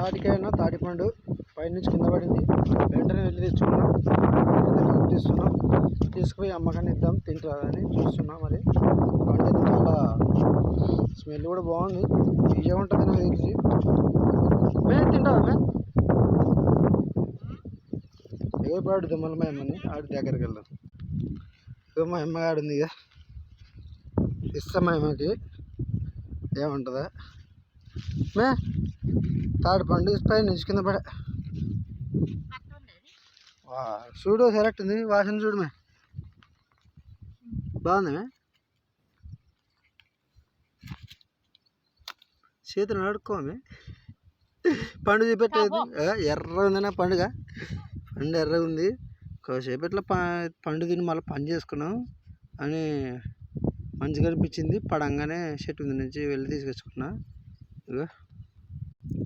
తాటికాయన తాటిపండు పైనుంచి కింద పడింది. వెంటనే వెళ్ళి తెచ్చుకున్నాం. తీసుకున్నాం తీస్తున్నాం. తీసుకుపోయి అమ్మకాన్ని ఇద్దాం తింటారని చూస్తున్నాం మరి. పండు చాలా స్మెల్ కూడా బాగుంది. ఈజీగా ఉంటుంది నాకు తెలిసి. మే తింటావా మే ఎవరు పాడుతుంది మళ్ళీ మా అమ్మని. ఆడి దగ్గరికి వెళ్దాం. ఇదో మా అమ్మ ఆడింది ఇక. ఇస్తాం మా అమ్మకి. ఏముంటుందా? మే తాడు పండు పైన నుంచి కింద పడే. వా చూడు సెలెక్ట్ ఉంది వాసన చూడు మే. బాగుంది చేతులు నడుకోమే పండు చూపెట్టేది. ఎర్ర ఉందన్న పండుగ. పండు ఎర్ర ఉంది. కాసేపు ఇట్లా ప పండు తిని మళ్ళీ పని చేసుకున్నాం అని మంచిగా అనిపించింది. పడంగానే చెట్టు నుంచి వెళ్ళి తీసుకొచ్చుకున్నా. ఇగో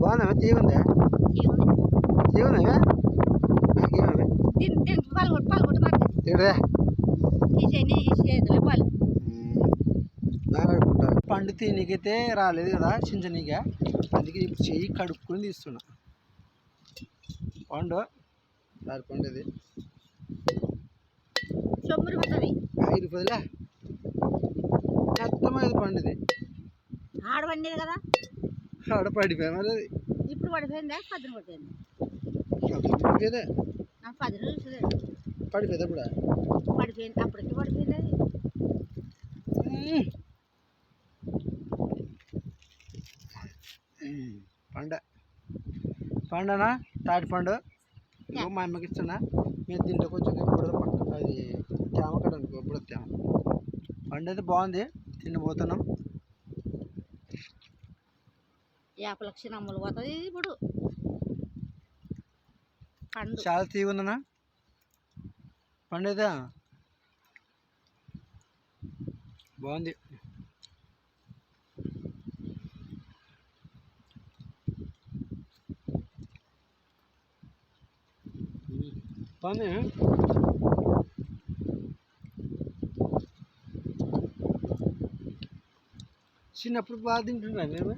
బాగుందా తీగుందా తీగుందా పండు తినకైతే రాలేదు కదా చించనీగా అందుకే ఇప్పుడు చెయ్యి కడుక్కొని తీస్తున్నా. పండు. దాని పండు అది ఐదు రూపాయలే మొత్తం ఐదు పండుది. ఆడ పండేది కదా? ఆడ పడిపోయా. మరి ఇప్పుడు పడిపోయిందా? పదిన పడిపోయింది పడిపోయేదే? నా పదిన చూసలే పడిపోయేది అప్పుడు పడిపోయింది. అప్పటికి పడిపోయింది పండ. పండనా? తాటి పండు. మా అమ్మకి ఇస్తున్నా. మీరు తింటే కొంచెం ఇప్పుడు అది తేమ కడ అనుకో ఇప్పుడు తేమ. పండు అయితే బాగుంది తిండిపోతున్నాం యాభై లక్షల అమ్ములు పోతుంది ఇప్పుడు పండు. చాలా తీగుందనా పండు అయితే బాగుంది. బాగుంది? చిన్నప్పుడు బాగా తింటున్నాను నేను